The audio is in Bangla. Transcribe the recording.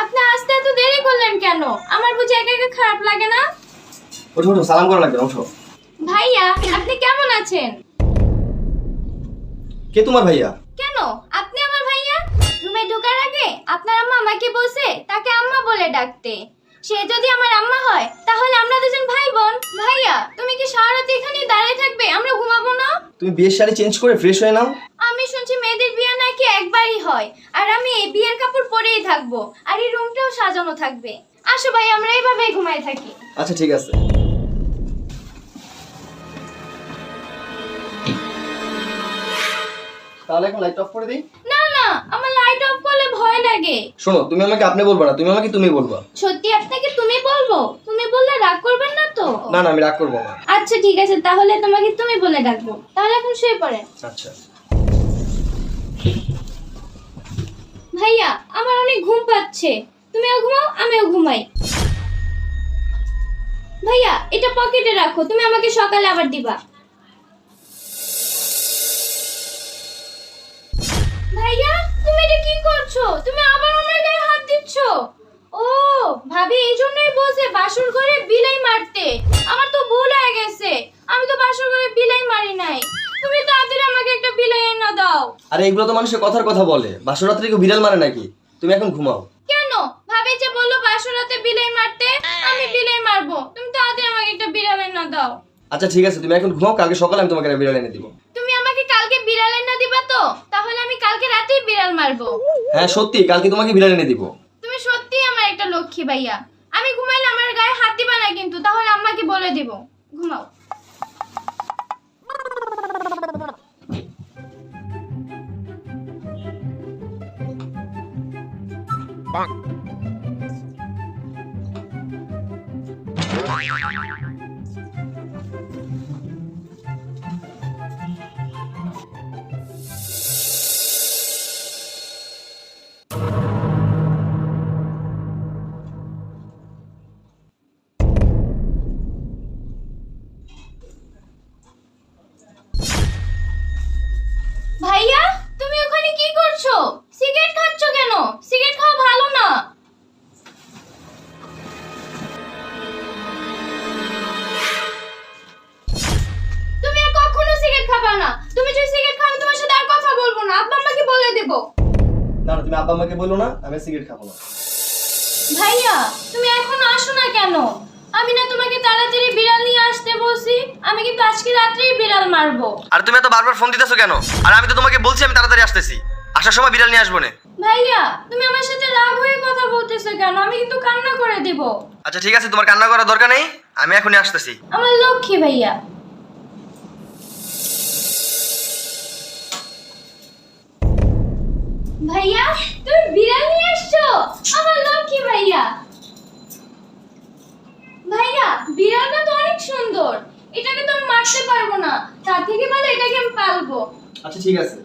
আপনি আসতে এত দেরি করলেন কেন? আমার বুঝি একা একা খারাপ লাগে না? ওঠো ওঠো সালাম করা লাগবে ওঠো। ভাইয়া আপনি কেমন আছেন? কে তোমার ভাইয়া? কেন? আপনি আমার ভাইয়া? রুমে ঢোকার আগে আপনার আম্মা আমাকে বলছে তাকে আম্মা বলে ডাকতে। সে যদি আমার আম্মা হয় তাহলে আমরা দুজন ভাই বোন ভাইয়া তুমি কি সারা রাত এখানেই দাঁড়িয়ে থাকবে? আমরা ঘুমাবো না? তুমি বিয়ের শাড়ি চেঞ্জ করে ফ্রেশ হয়ে নাও আমি শুনছি মেয়েদের বিয়ে নাকি একবারই হয়। আর আমি এই বিয়ের কাপড় পরেই থাকব। আর এই রুমটাও সাজানো থাকবে। আসো ভাই আমরা এইভাবেই ঘুমাই থাকি। আচ্ছা ঠিক আছে। তাহলে এখন লাইট অফ করে দিই? না না আমার লাইট অফ করলে ভয় লাগে। শোনো তুমি আমাকে আপনি বলবা না তুমি আমাকে তুমি বলবা। সত্যি আপনাকে তুমি বলব? তুমি বললে রাগ করবেন না তো? না না আমি রাগ করব না। আচ্ছা ঠিক আছে তাহলে তোমাকে তুমি বলে ডাকবো তাহলে এখন শুয়ে পড়েন আচ্ছা। ঘুম পাচ্ছে। তুমিও ঘুমাও, আমিও ঘুমাই। ভাইয়া, এটা পকেটে রাখো, তুমি আমাকে সকালে আবার দিবা। ভাইয়া, তুমি এটা কি করছ? তুমি আবার আমার গায়ে হাত দিচ্ছ? ও, ভাবি, এই জন্যই বলছে বাসর ঘরে বিলাই মারতে। আমার তো ভুল হয়ে গেছে। আমি তো বাসর ঘরে বিলাই মারি নাই। তুমি তাড়াতাড়ি আমাকে একটা বিলাই এনে দাও। আরে, এগুলো তো মানুষের কথার কথা বলে। বাসরাত্রি কেউ বিড়াল মারে নাকি? তুমি এখন ঘুমাও। কেন? ভাবি যে বলল বাসরাতে বিলাই মারতে আমি বিলাই মারবো। তুমি তাড়াতাড়ি আমাকে একটা বিড়াল এনে দাও। আচ্ছা ঠিক আছে তুমি এখন ঘুমাও কালকে সকালে আমি তোমাকে একটা বিড়াল এনে দিব। তুমি আমাকে কালকে বিড়াল এনে দিবা তো? তাহলে আমি কালকে রাতেই বিড়াল মারবো। হ্যাঁ সত্যি কালকে তোমাকে বিড়াল এনে দিব। তুমি সত্যি আমার একটা লক্ষ্মী ভাইয়া। আমি ঘুমাইলে আমার গায়ে হাত দিবা না কিন্তু তাহলে আম্মাকে বলে দিব। ঘুমাও। ভাইয়া খাবা না। তুমি যদি সিগারেট খাও আমি তোমার সাথে আর কথা বলব না। আব্বা আমাকে বলে দেবো। না না তুমি আব্বা আমাকে বলো না আমি সিগারেট খাব না। ভাইয়া তুমি এখন আসো না কেন? আমি না তোমাকে তাড়াতাড়ি বিড়াল নিয়ে আসতে বলছি। আমি কিন্তু আজকে রাত্রেই বিড়াল মারবো। আর তুমি এত বারবার ফোন দিতেছো কেন? আর আমি তো তোমাকে বলছি আমি তাড়াতাড়ি আসতেছি। আসার সময় বিড়াল নিয়ে আসব না। ভাইয়া তুমি আমার সাথে রাগ হয়ে কথা বলতেছো কেন? আমি কিন্তু কান্না করে দিব। আচ্ছা ঠিক আছে তোমার কান্না করার দরকার নেই। আমি এখনই আসতেছি। আমার লক্ষ্মী ভাইয়া। ভাইয়া, তুমি বিড়াল নিয়ে আসছো? আমার নাম কি ভাইয়া? ভাইয়া বিড়ালটা তো অনেক সুন্দর। এটাকে তো আমি মারতে পারব না। তার থেকে ভালো এটাকে আমি পালবো। আচ্ছা ঠিক আছে।